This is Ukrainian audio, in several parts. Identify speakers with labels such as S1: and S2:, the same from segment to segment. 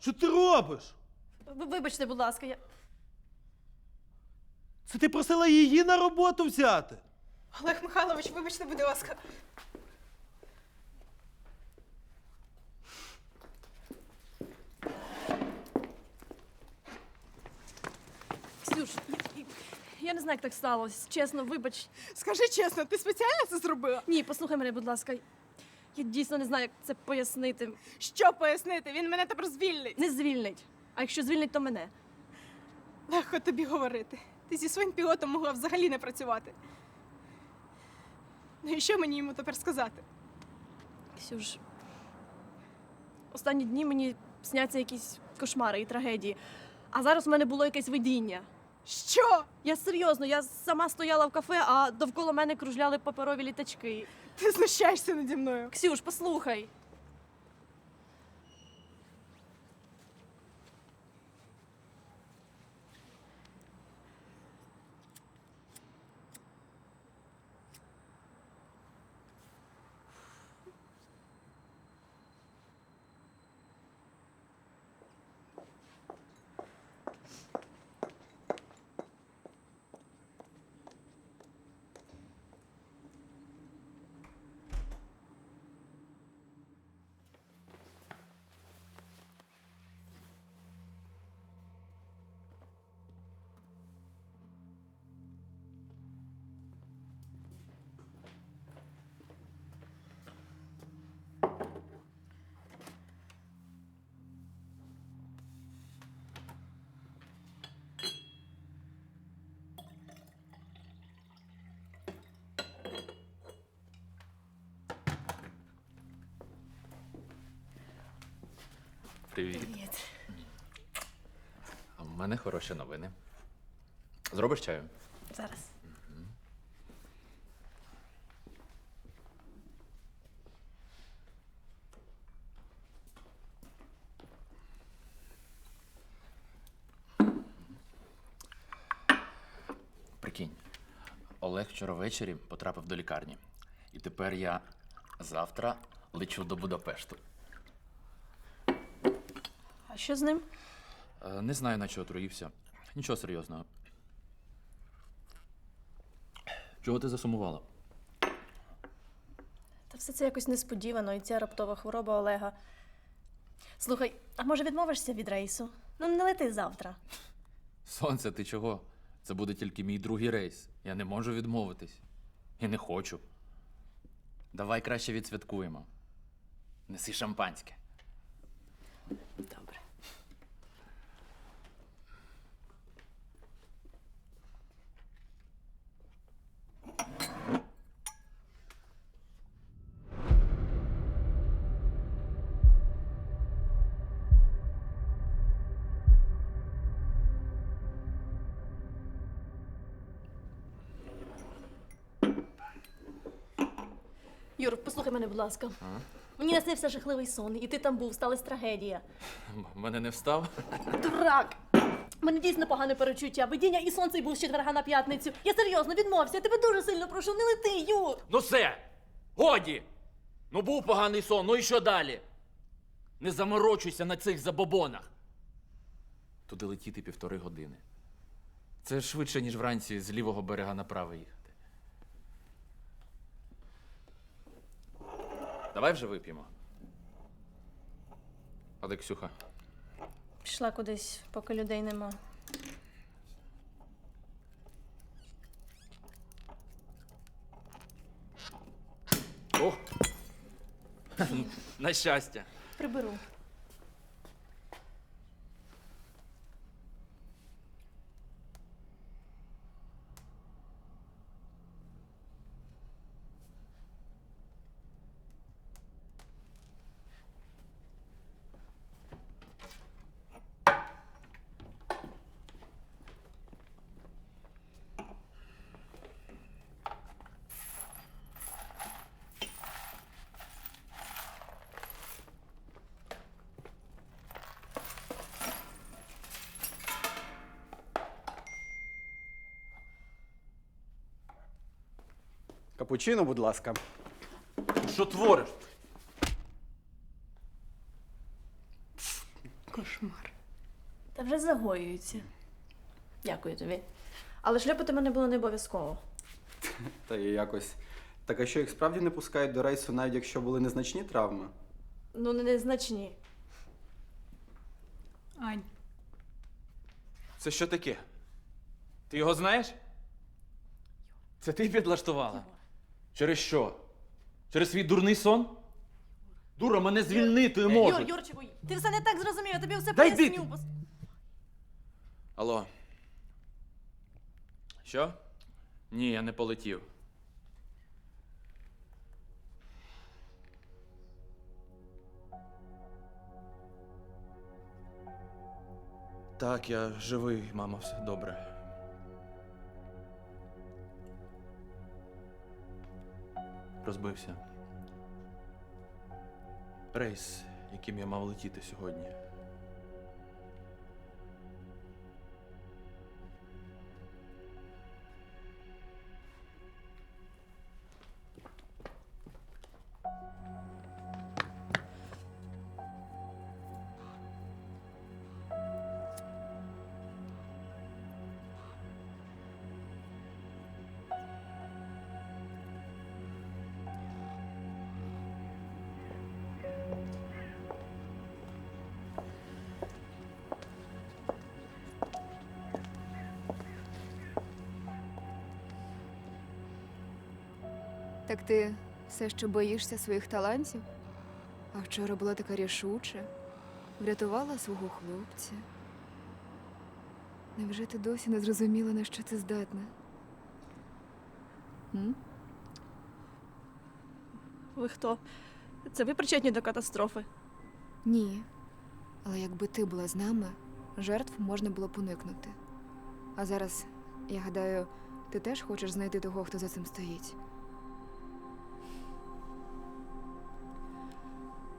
S1: Що ти робиш?
S2: Ви- Вибачте, будь ласка, я.
S1: Це ти просила її на роботу взяти?
S3: Олег Михайлович, вибачте, будь ласка.
S2: Ксюш, я, я- я не знаю, як так сталося. Чесно, вибач.
S3: Скажи чесно, ти спеціально це зробила?
S2: Ні, послухай мене, будь ласка. Я дійсно не знаю, як це пояснити.
S3: Що пояснити? Він мене тепер звільнить.
S2: Не звільнить. А якщо звільнить, то мене.
S3: Легко тобі говорити. Ти зі своїм пілотом могла взагалі не працювати. Ну і що мені йому тепер сказати?
S2: Ксюш. Останні дні мені сняться якісь кошмари і трагедії. А зараз у мене було якесь видіння.
S3: Що?
S2: Я серйозно, я сама стояла в кафе, а довкола мене кружляли паперові літачки.
S3: Ти знущаєшся наді мною.
S2: Ксюш, послухай.
S4: Привіт.
S2: Привіт.
S4: А в мене хороші новини. Зробиш чаю?
S2: Зараз.
S4: Прикинь, Олег вчора ввечері потрапив до лікарні. І тепер я завтра лечу до Будапешту.
S2: А що з ним?
S4: Е, Не знаю, на що отруївся. Нічого серйозного. Чого ти засумувала?
S2: Та все це якось несподівано, і ця раптова хвороба Олега. Слухай, а може відмовишся від рейсу? Ну, не лети завтра.
S4: Сонце, ти чого? Це буде тільки мій другий рейс. Я не можу відмовитись. І не хочу. Давай краще відсвяткуємо. Неси шампанське.
S2: Добре. Юр, послухай мене, будь ласка. Мені наснився жахливий сон, і ти там був, сталася трагедія.
S4: М- Мене не встав?
S2: Дурак! У Мене дійсно погане перечуття. Видіння і сонце був з четверга на п'ятницю. Я серйозно відмовся. Я тебе дуже сильно прошу, не лети, Юр!
S5: Ну все, годі. Ну був поганий сон, ну і що далі? Не заморочуйся на цих забобонах.
S4: Туди летіти півтори години. Це швидше, ніж вранці з лівого берега на правий Давай вже вип'ємо. А де Ксюха?
S2: Пішла кудись, поки людей нема.
S5: О! На щастя.
S2: Приберу.
S6: Капучино, будь ласка.
S5: Що твориш?
S7: Кошмар.
S2: Та вже загоюється. Дякую тобі. Але шльопати мене було не обов'язково.
S6: Та є якось. Так а що їх справді не пускають до рейсу, навіть якщо були незначні травми?
S2: Ну, не незначні.
S7: Ань,
S4: Це що таке? Ти його знаєш? Це ти підлаштувала? Через що? Через свій дурний сон? Дура, мене звільнити
S2: Юр,
S4: можуть.
S2: Юрчику, ти все не так зрозумів, я тобі все
S4: Дай йди
S2: поясню. Пос-
S4: Алло. Що? Ні, я не полетів. Так, я живий, мама, все добре. Розбився. Рейс, яким я мав летіти сьогодні.
S8: Так ти все ще боїшся своїх талантів? А вчора була така рішуча, врятувала свого хлопця. Невже ти досі не зрозуміла, на що ти здатна? М?
S2: Ви хто? Це ви причетні до катастрофи?
S8: Ні. Але якби ти була з нами, жертв можна було б уникнути. А зараз, я гадаю, ти теж хочеш знайти того, хто за цим стоїть.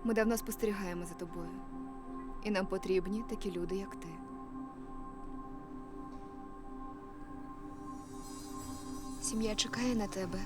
S8: Ми давно спостерігаємо за тобою. І нам потрібні такі люди, як ти. Сім'я чекає на тебе,